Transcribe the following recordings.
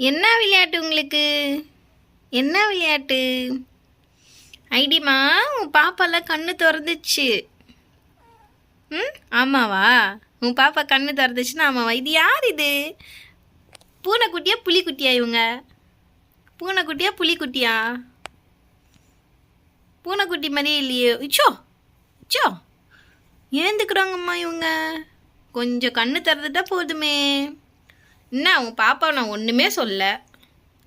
என்ன விளையாட்டு உங்களுக்கு? என்ன விளையாட்டு? ஐடிமா உன் பாப்பாலாம் கண்ணு திறந்துச்சு. ம் ஆமாவா? உன் பாப்பா கண்ணு திறந்துச்சுன்னா ஆமாவா? இது யார் இது? பூனைக்குட்டியா புளிக்குட்டியா இவங்க? பூனைக்குட்டியா புலிக்குட்டியா? பூனைக்குட்டி மாதிரியே இல்லையே. இச்சோ இச்சோ. ஏந்துக்கிறாங்கம்மா இவங்க. கொஞ்சம் கண்ணு திறந்துட்டா போதுமே. என்ன உன் பாப்பாவை நான் ஒன்றுமே சொல்ல.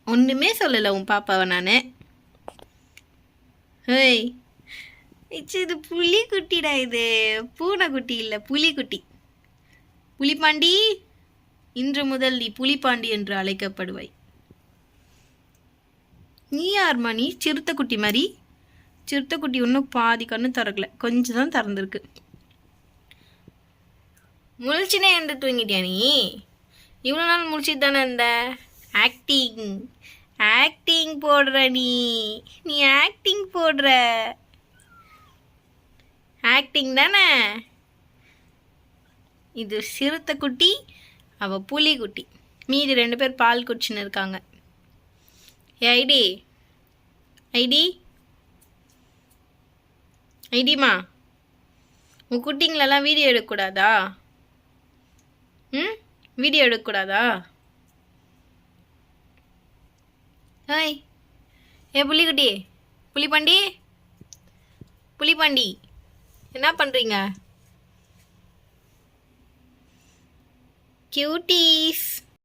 ஒன்றுமே சொல்லலை உன் பாப்பாவை நான். ஹேய். இச்சு இது புலிக்குட்டிடா இது. பூனைக்குட்டி இல்லை புலிக்குட்டி புலிப்பாண்டி இன்று முதல் நீ புலிப்பாண்டி என்று அழைக்கப்படுவாய். நீ யார்மா நீ? சிறுத்தைக்குட்டி மாதிரி. சிறுத்தைக்குட்டி ஒன்றும் பாதி கண்ணு திறக்கல. கொஞ்சம் தான் திறந்துருக்கு. முழிச்சினே என்று தூங்கிட்டியா நீ? இவ்வளோ நாள் முழிச்சிட்டு தானே இருந்த? ஆக்டிங் ஆக்டிங் போடுற நீ. நீ ஆக்டிங் போடுற. ஆக்டிங் தானே? இது சிறுத்தை குட்டி அவ புலி குட்டி. மீதி ரெண்டு பேர் பால் குடிச்சுன்னு இருக்காங்க. ஏ ஐடி. ஐடி. ஐடிமா உன் குட்டிங்களெல்லாம் வீடியோ எடுக்கக்கூடாதா? ம்? வீடியோ எடுக்கக்கூடாதா? ஹாய். ஏ புள்ளிக்குட்டி. புளிப்பாண்டி புளிப்பாண்டி என்ன பண்ணுறீங்க கியூட்டீஸ்.